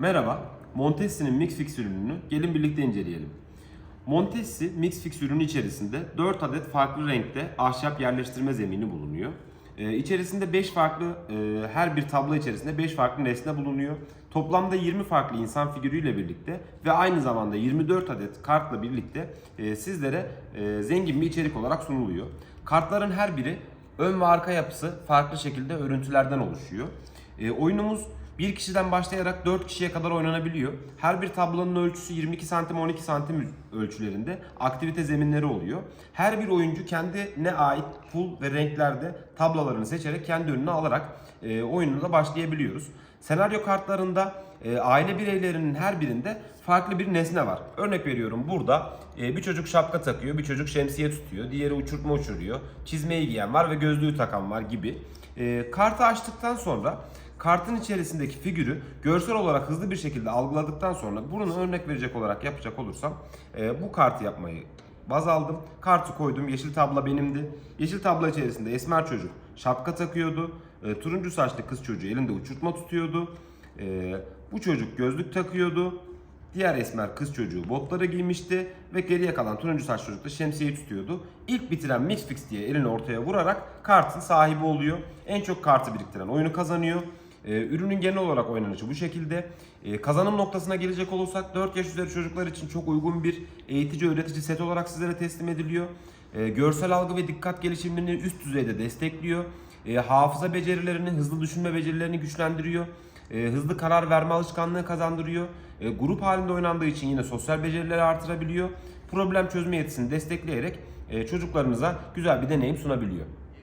Merhaba, Montessi'nin Mix Fix ürününü gelin birlikte inceleyelim. Montessi Mix Fix ürünü içerisinde 4 adet farklı renkte ahşap yerleştirme zemini bulunuyor. Ee, içerisinde 5 farklı, e, her bir tablo içerisinde 5 farklı nesne bulunuyor. Toplamda 20 farklı insan figürüyle birlikte ve aynı zamanda 24 adet kartla birlikte e, sizlere e, zengin bir içerik olarak sunuluyor. Kartların her biri ön ve arka yapısı farklı şekilde örüntülerden oluşuyor. E, oyunumuz bir kişiden başlayarak 4 kişiye kadar oynanabiliyor. Her bir tablonun ölçüsü 22 santim 12 santim ölçülerinde aktivite zeminleri oluyor. Her bir oyuncu kendine ait pul ve renklerde tablolarını seçerek kendi önüne alarak e, oyununa başlayabiliyoruz. Senaryo kartlarında e, aile bireylerinin her birinde farklı bir nesne var. Örnek veriyorum burada e, bir çocuk şapka takıyor, bir çocuk şemsiye tutuyor, diğeri uçurtma uçuruyor, çizmeyi giyen var ve gözlüğü takan var gibi. E, kartı açtıktan sonra kartın içerisindeki figürü görsel olarak hızlı bir şekilde algıladıktan sonra bunu örnek verecek olarak yapacak olursam e, bu kartı yapmayı baz aldım. Kartı koydum. Yeşil tabla benimdi. Yeşil tabla içerisinde esmer çocuk şapka takıyordu. E, turuncu saçlı kız çocuğu elinde uçurtma tutuyordu. E, bu çocuk gözlük takıyordu. Diğer esmer kız çocuğu botları giymişti ve geriye kalan turuncu saç çocuk da şemsiyeyi tutuyordu. İlk bitiren Mix Fix diye elini ortaya vurarak kartın sahibi oluyor. En çok kartı biriktiren oyunu kazanıyor. Ee, ürünün genel olarak oynanışı bu şekilde. Ee, kazanım noktasına gelecek olursak 4 yaş üzeri çocuklar için çok uygun bir eğitici öğretici set olarak sizlere teslim ediliyor. Ee, görsel algı ve dikkat gelişimini üst düzeyde destekliyor. Hafıza becerilerini, hızlı düşünme becerilerini güçlendiriyor. Hızlı karar verme alışkanlığı kazandırıyor. Grup halinde oynandığı için yine sosyal becerileri artırabiliyor. Problem çözme yetisini destekleyerek e, çocuklarınıza güzel bir deneyim sunabiliyor.